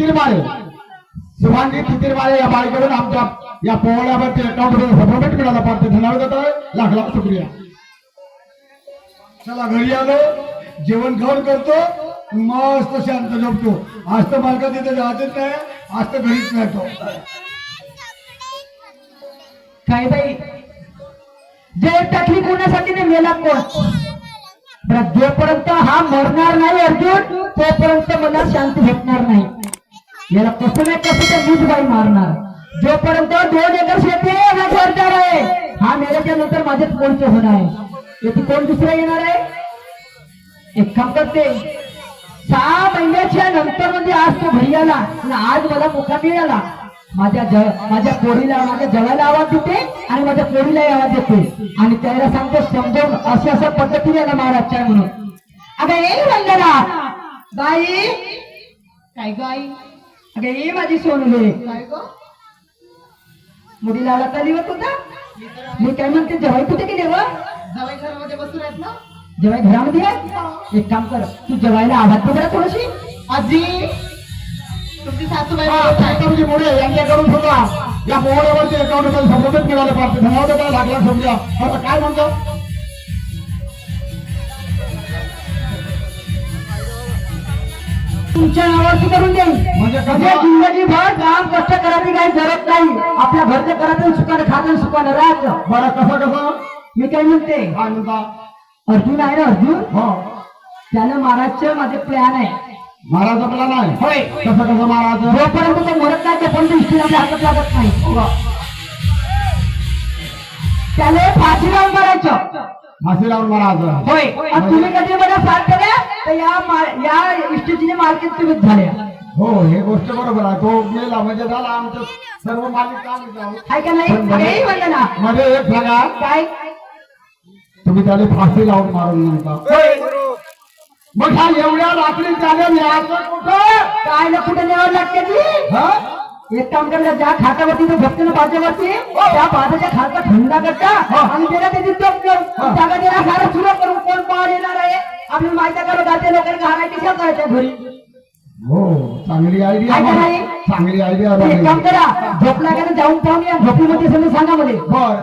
तितील शुभांगी तितील या बाईकडून आमच्या या पोहळ्यावरती अकाउंटमध्ये सपोर्ट मिळाला. पाहते धन्यवाद देत आहे. लाख लाख शुक्रिया. चला घरी आलो. जेवण खाऊन करतो. मस्त शांत झोपतो. आज तर मालका तिथे जातच नाही. आज तर घरीच मिळतो काय बाई? जे टाकली कोणासाठी नाही? मेला कोण? जोपर्यंत हा मरणार नाही अर्जुन तोपर्यंत मला शांती भेटणार नाही. याला कसं नाही कसं तर मीच बाई मारणार. जोपर्यंत दोन एकर शेती आहे, हा सरकार आहे. हा मेल्याच्या नंतर माझ्याच कोणते होणार आहे. येथे कोण दुसरा येणार आहे? एक काम करते. सहा महिन्याच्या नंतर म्हणजे आज तो घरी आला आणि आज मला मोका मिळाला. माझ्या ज माझ्या पोरीला माझ्या जगाला आवाज देते आणि माझ्या पोरीलाही आवाज देते. आणि त्याला सांगतो समजावून अशा अशा पद्धतीने याला महाराजच्या म्हणून. अगं ए वंदना बाई. काय गाई अगं ये माझी सोनले लावला चालिवत होता मी काय म्हणते जवाई कुठे गेले व जवाई घरामध्ये बसून आहेत ना? जवाई घरामध्ये? आहे एक काम कर तू जवाईला आवाज जरा थोडीशी. आजी तुमची सासूबाई. सातारजी मोरे यांच्याकडून सुद्धा या मिळाले पाहते धन्यवाद देत आहे लाख लाख शुक्रिया आता काय म्हणतो? तुमच्या नावावरती करून देईल म्हणजे? म्हणजे जिंदगीभर काम कष्ट करायची काही गरज नाही. आपल्या घरचं करायचं सुखानं खातं सुखानं राहायचं. बरं कसं कसं? मी काय म्हणते? अर्जुन आहे ना अर्जुन? हो. त्याला मारायचं माझे प्लॅन आहे. महाराज आपला नाही होय. कसं कसं महाराज? जोपर्यंत तो मरत नाही तोपर्यंत इष्टी आपल्या हातात लागत नाही. त्याला फाशी लावून मारायचं. महाराज होय. आणि तुम्ही कधी मला साथ केल्या तर या मा- या इष्टीची मालकीत तुम्हीच झाल्या. हो हे गोष्ट बरोबर आहे. तो गेला म्हणजे झाला आमचं सर्व मालिक काम जाऊ. आहे का नाही? मध्ये एक सांगा. काय? तुम्ही त्याला फाशी लावून मारून म्हणता मग हा एवढ्या रात्री त्याने न्यायचं कुठं? काय ना कुठे न्यावं लागते ती? हा? एक काम करायला ज्या खात्यावरती तो झोपते ना बाजूवरती त्या बाजूच्या खालचा थंडा करता आणि त्याला त्याची झोप करून जागा त्याला सारं सुरू करून कोण पाहून येणार आहे? आपल्याला माहिती करू जाते लोकांना घालायची किंवा करायच्या घरी? हो चांगली आयडिया? चांगली आयडिया एक काम करा झोप लागायला जाऊन पाहून या झोपीमध्ये समजा सांगा मध्ये बर.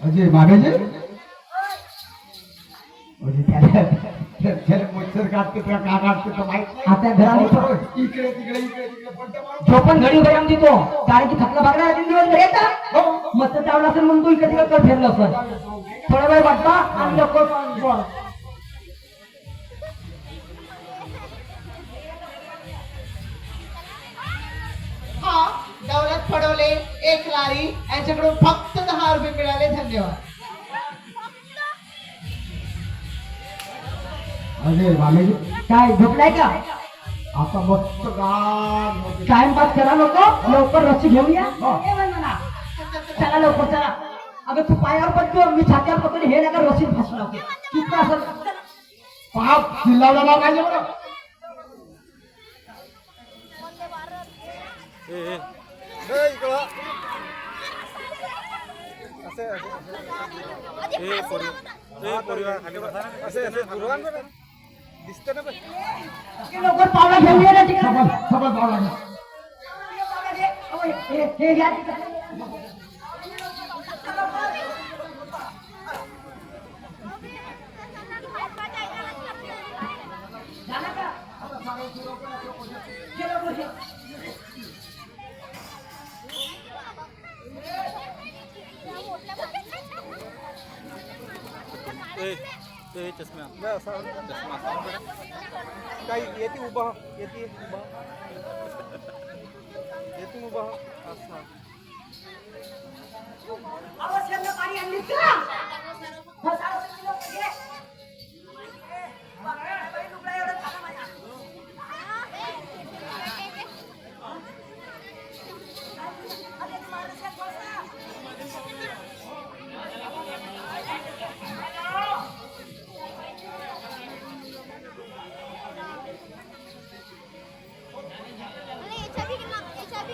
अजय मागायचे त्याला त्याला मच्छर काढते का का काढते तर माहीत नाही. आता घरामध्ये हो, इकडे तिकडे इकडे तिकडे पडतं मारून. झोपण घडी घरी आमची तो कारण की थकला भागला तीन दिवस घरी येतात हो. मस्त चावला असेल म्हणून तू इकडे तिकडे फिरला असेल थोडा वेळ वाटता आणि लवकर हा दौलत फडवले एक लारी यांच्याकडून फक्त दहा रुपये मिळाले धन्यवाद. अजय मागायचे काय झोपलाय का? आता मस्त होते. टाइमपास करा नको लवकर रस्सी घेऊन या. हो. चला लवकर चला. अगं तू पायावर पडतो मी छात्यावर पडतो हे नका रस्सी फसू लावते चुप असं पाप चिल्लावला ना पाहिजे बरं. लवकर पावला घेऊन ये ना तिकडे सबल सबल पाव लागला हे- हे ते चष्मा चष्मा काही येते उभा हो. येते उभा येते उभा हो. असं आवश्यक पाणी आणलीस का?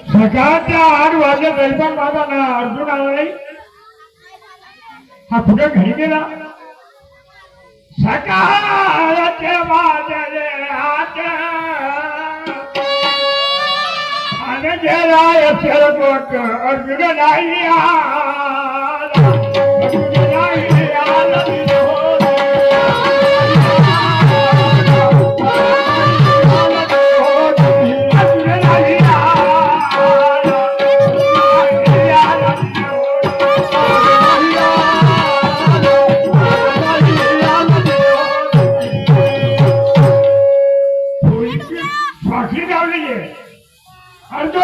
आठ वाजले तरी पण माझा ना अर्जुन हा आणि गेला कोट अर्जुन नाही अर्जुन!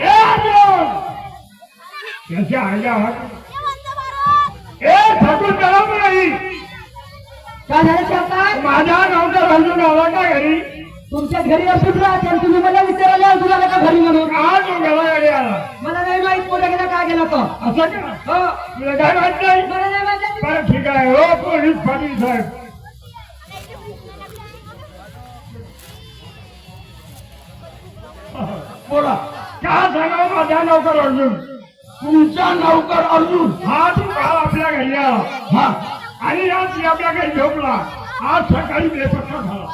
ए अर्जुन! त्याच्या आईला ए ठाकूर करा नाही. काय झालं शांताय माझा नव्हता अर्जुन आला का घरी? तुमच्या घरी असून राहते तुम्ही मला विचारायला अजून आला का घरी म्हणून? आज घरी आला मला नाही माहीत कुठे गेला काय गेला तो. असं का? हो. तुला काय माहीत नाही? मला नाही माहीत. बरं ठीक आहे. हो पोलीस पाटील साहेब. बोला. काय सांगा माझा नौकर अर्जुन? तुमचा नौकर अर्जुन. हा तू काल आपल्या घरी आला. हा. आणि आज आपल्या घरी झोपला. आज सकाळी बेपत्ता झाला.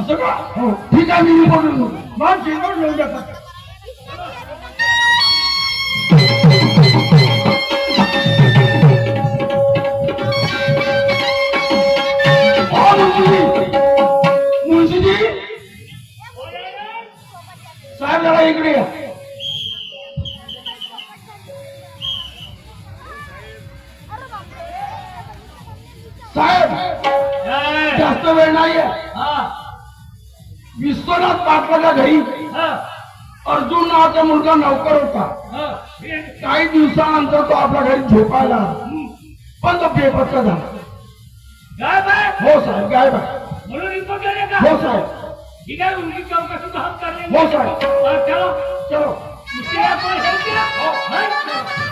असं का? हो. ठीक आहे मी बोलून मग चिंता घेऊन जातात जरा इकडे साहेब जास्त वेळ नाहीये. विश्वनाथ पाटलाच्या घरी अर्जुन नावाचा मुलगा नौकर होता. काही दिवसानंतर तो आपल्या घरी झोपायला. पण तो बेपत्ता झाला. हो साहेब गायब हो साहेब. हो साहेब चलो मंडळी,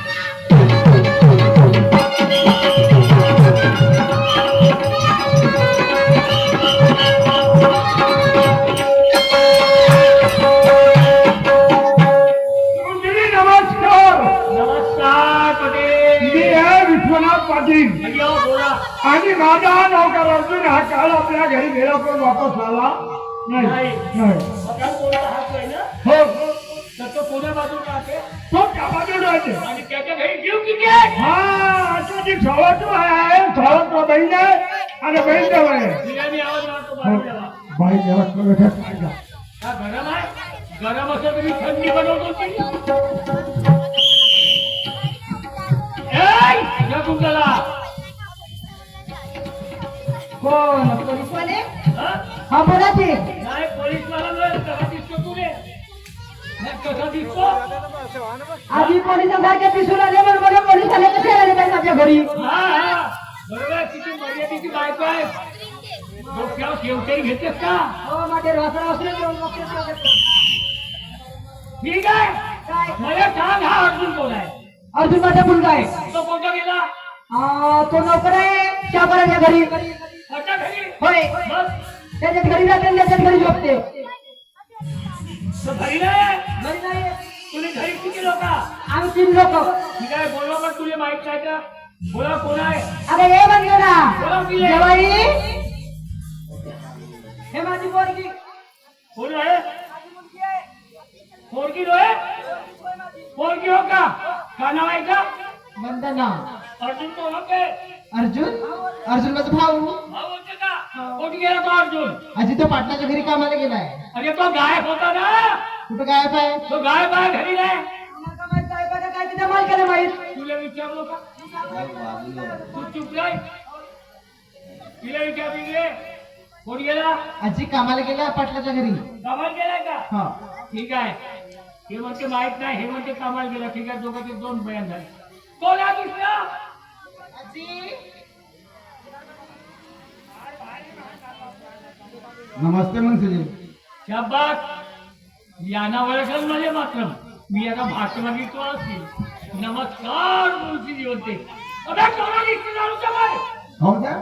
विश्वनाथ पाटील आणि माझा नौकर अर्जुन हा काल आपल्या घरी गेला पण वापस आला नाही नाही हो तो त्या बाजूला आहे. हा आता ती सवतो आहे सवतो बहीण आहे आणि बहीण जवळ आहे हो, बाई जरा कळलं पाहिजे गरम असेल तर मी थंडी बनवतो की ए, या तुमच्याला कोण? पोलीसवाले हा? हा बोला ते नाही पोलीस मला नाही, कसा दिसतो तू रे नाही, कसा दिसतो आधी पोलिसांसारखे पिसून आले म्हणून मला पोलीस आले कसे आले पाहिजे आपल्या घरी? हा हा. बरोबर आहे, किती मर्यादेची बायको आहे. डोक्यावर शेवटे घेतेस का? हो माझे असले. ठीक आहे. काय? मला सांग हा अर्जुन कोण आहे? अर्जुन माझा मुलगा आहे. तो कोणता गेला? तो नोकर आहे शाबाराच्या घरी घरी होय त्याच्यात घरी जाते त्याच्यात घरी झोपते तो घरी नाही घरी घरी किती लोक आम्ही तीन लोक ठीक आहे बोलवा पण तुला माहित नाही का बोला कोण आहे अरे हे म्हणले ना। की आहे. जवाई। हे माझी पोरगी कोण आहे पोरगी रोय पोरगी हो का का नाव आहे का वंदना अर्जुन तो ओळखते अर्जुन? अर्जुन माझा भाऊ. भाऊ होते का? कोण गेला तो अर्जुन? आजी तो पाटलाच्या घरी कामाला गेलाय. अरे तो गायब होता ना. कुठं गायब आहे? तो गायब आहे घरी नाही. तुम्हाला माहीत आहे का काय तिच्या मालकाला माहीत तुला विचारलो का? तू चुप राय तिला विचारली रे. कोण गेला? आजी कामाला गेला पाटलाच्या घरी. कामाला गेलाय का? हा. ठीक आहे. हे म्हणते माहीत नाही हे म्हणते कामाला गेला. ठीक आहे दोघांचे दोन बयान झाले. कोण नमस्ते मुंशीजी शाबास याना ओळखलं म्हणजे मात्र मी आता भाषण मागितलो असतील. नमस्कार मुलशी होते अबे कोणा दिसते का? हो का?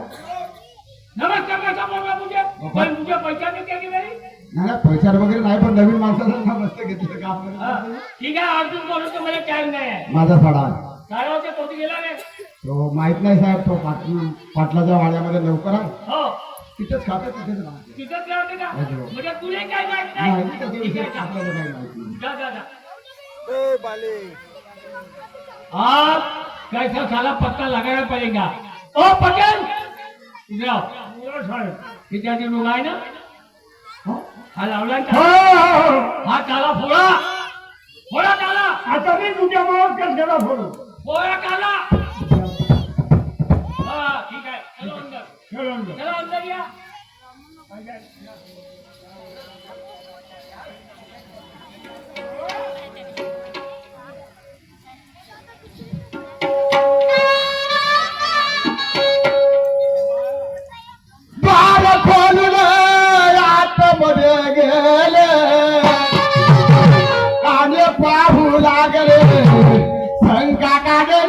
नमस्कार कसा बोलला मुझे कोई मुझे पहचाने क्या कि मेरी नाही नाही, पैशावर वगैरे नाही पण नवीन माणसाला मस्त घेतलं काम हा, ठीक आहे अर्जुन बोलू तर मला टाइम नाही आहे. माझा साडा काय होते तो गेला नाही. तो माहीत नाही साहेब तो पाटील पाटलाच्या वाड्यामध्ये लवकर आहे. हो. तिथेच खाते तिथेच राहते. तिथंच राहते का? हो. म्हणजे तुला काय माहीत नाही. नाही त्याच्या ठीक विषयी आहे, जा. आपल्याला काही माहिती नाही. जा, जा, जा. ए बाले. आप कैसा साला पत्ता लगाना पड़ेगा ओ पटेल! इधर आओ किती आधी लोक आहे ना? हो? हा लावला हो, हो, हो. हा त्याला फोडा. फोडा त्याला. आता मी तुझ्या मावर कस गेला फोडू. फोडा त्याला हा ठीक आहे चलो अंदर खेळून जा. चलो अंदर या बाळ खोलून आतमध्ये কাকাকে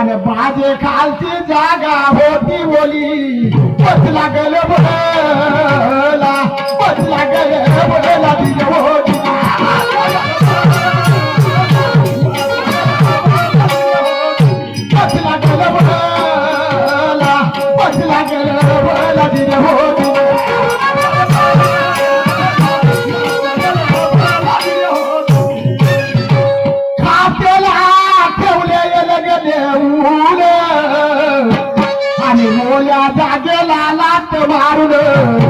आणि बाजे खालची जागा होती बोली. बसला लागल बोला बसला लागल बोला दिली होती. बसला गेल बोला बसला लागल बोला दिली होती. लाट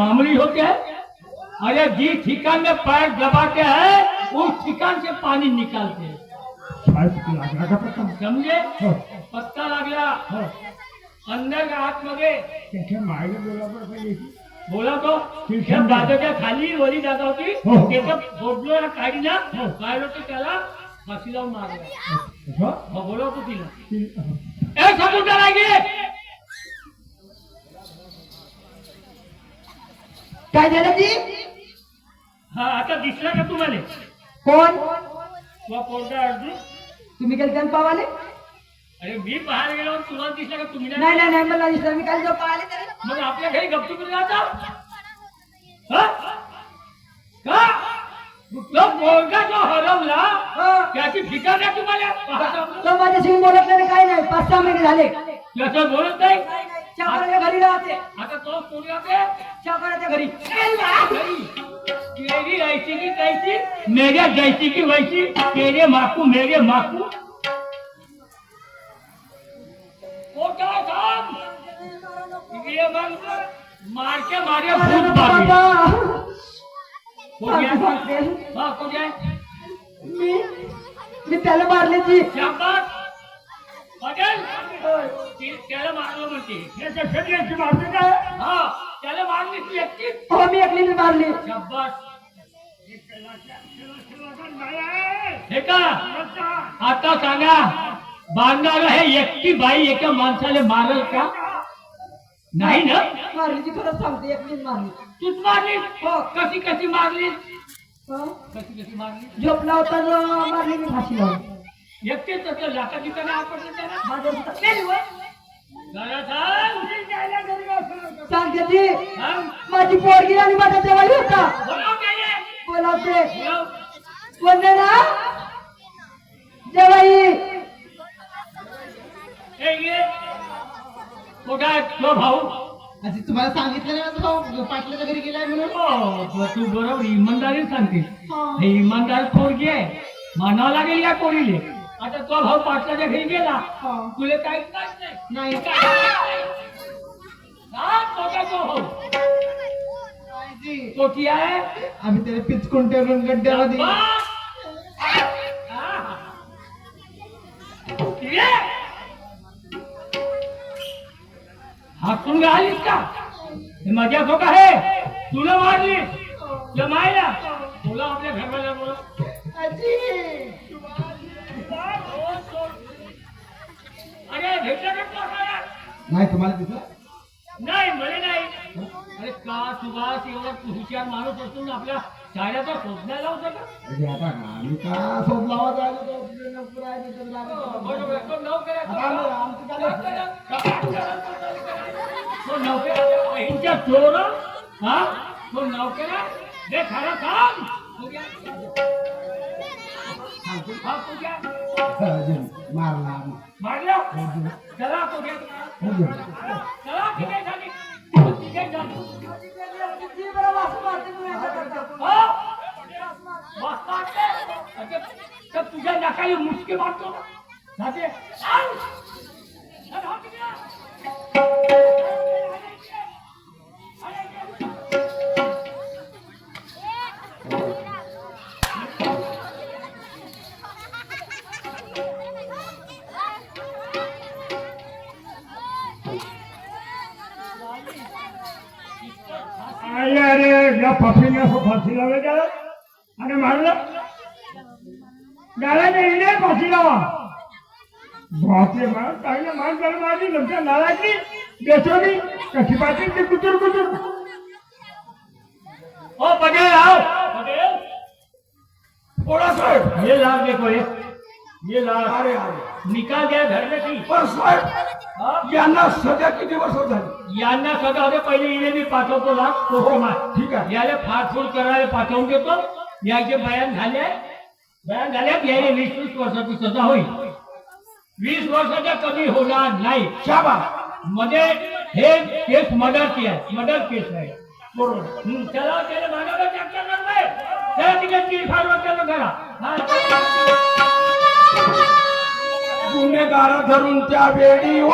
मामूली होते हैं अरे जिस ठिकान में पैर दबाते हैं उस ठिकान से पानी निकालते हैं। समझे? पत्ता लागला अंदर का आतमध्ये बोला तो त्या दादाच्या खाली वरी दादा होती. त्याचं फोडलो काढी ना? काढलो तर त्याला फाशी लावून मारला बोलवतो तिला ए समुद्र लागे काय झालं जी? हा आता दिसला का तुम्हाला? कोण? तुला पोरगा अर्जुन. तुम्ही गेलते ना पावाले? अरे मी पाहायला गेलो आणि तुम्हाला दिसला का तुम्ही? नाही नाही नाही नाही मला दिसलं. मी काल जो पाहिले तरी मग आपल्या घरी गपचूप जाता? हा? का? तो पोरगा जो हरवला. त्याची फिकर नाही तुम्हाला. पाहता. तो माझ्याशी बोलत नाही काय नाही. पाच सहा महिने झाले. त्याचं बोलत नाही. चाकराच्या घरी राहते. आता तो पोरगा ते चाकराच्या घरी. की कैसी मेरे जैसी की वैसी तेरे माकू मेरे माकू ये मग मार भूत मी? मी त्याला मारले जी शाबास बघेल. ती- त्याला मारलं म्हणते. काय हा त्याला मारली ती एकटी. हो मी मारली. हे का? आता सांगा बांधणार हे एकटी बाई एका माणसाला मारल का? नाही ना? मारली जी खरंच सांगते एकलीने मारली. तूच मारली? कशी कशी मारली? हो. कशी कशी मारली? झोपला होता मारली मी फाशी लावून एकटेच असलं लाटा ठिकाणी आपण त्याला माझ्या हातात नाही. होय. सांगते ती. माझी पोरगी आणि माझा जवळ होता. बोलावते. बोलाव. वंदना जवाई. ए, ये. कुठं आहे तो भाऊ. आजी तुम्हाला सांगितलं नाही माझा भाऊ? पाटलाच्या घरी गेलाय म्हणून? हो, तू बरोबर इमानदारी सांगते हे. इमानदार पोरगी आहे. म्हणावं लागेल या पोरीले. आता तो भाऊ पाटलाच्या घरी गेला. तुला काहीच नाही. नाही. हा, तो काय तो भाऊ. आजी. तो की आहे? आम्ही त्याला पिचकून ठेवून गड्ड्यामध्ये! हा. ये. हातून राहिलीस का? हे मजा तो का आहे. तुला मारली. जमायला बोला आपल्या घरवाल्या बोला. अरे भेटला भेटला काय? नाही तुम्हाला दिसलं नाही मला नाही. अरे का सुभाष एवढा हुशार माणूस असून आपल्या शाळेचा शोधण्याला होता का? म्हणजे आता आम्ही का शोध लावा जायला तो नोकर आहे, तिथं हो, लागलं. बरोबर. आहे. तो नोकऱ्या- आता आम्ही- आमचं तो नोकऱ्या- यांच्या चोर हा तो नोकऱ्या दे खरं काम. हा. मारला मारलं चला पूजा. चला ठीक आहे झाली ठीक आहे झाली ती बरं तू. हो? अरे, तर तुझ्या नाकाली मुसके मारतो ना. अरे या पफीने असं फाशी लावलं त्याला आणि मारलं. त्याला नाही इकडे फाशी लावा. बापरे मार काही ना मार त्याला मारली नंतर नाराजली बेसोनी कशी पाहिजे ते कुचूर कुचूर ओ पटेल आओ पटेल. थोड़ा साहेब ये लाभ देखो ये ये लाभ अरे अरे. निकाल द्या घर में थी हा? यांना सध्या किती वर्ष झाली? यांना सगळं होते पहिले इले मी पाठवतो लाभ तो कमा ठीक आहे. याला फाडफूड करायला पाठवून देतो. याचे बयान झाले बयान झाल्यात याला वीस वीस वर्षाची सजा होईल. वीस वर्षाच्या कमी होणार नाही. शाबा मध्ये हे केस मर्डरची आहे. मर्डर केस आहे. बरोबर. हं, त्याला त्याला चर्चा तिकडे करा. हा. गुन्हेगार धरून त्या वेळी ओ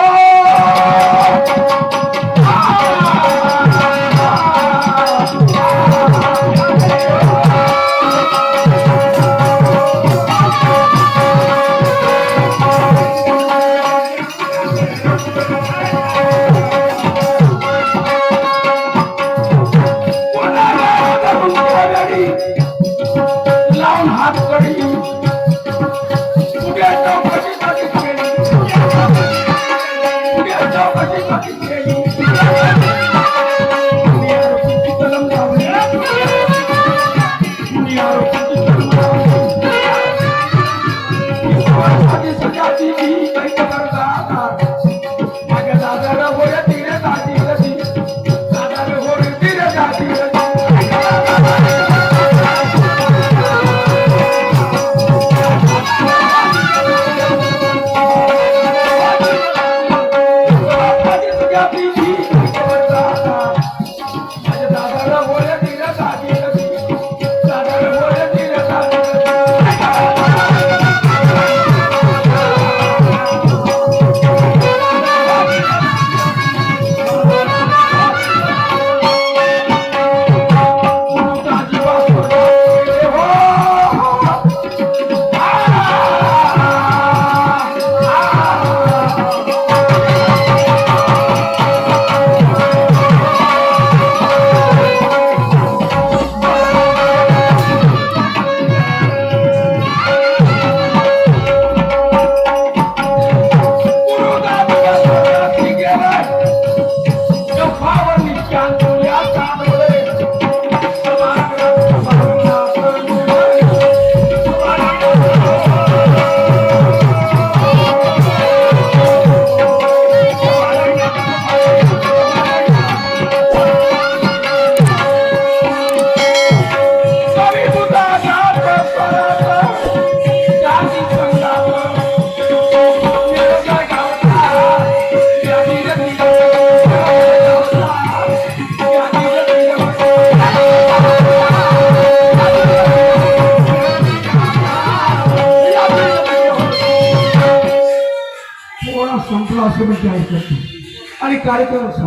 असं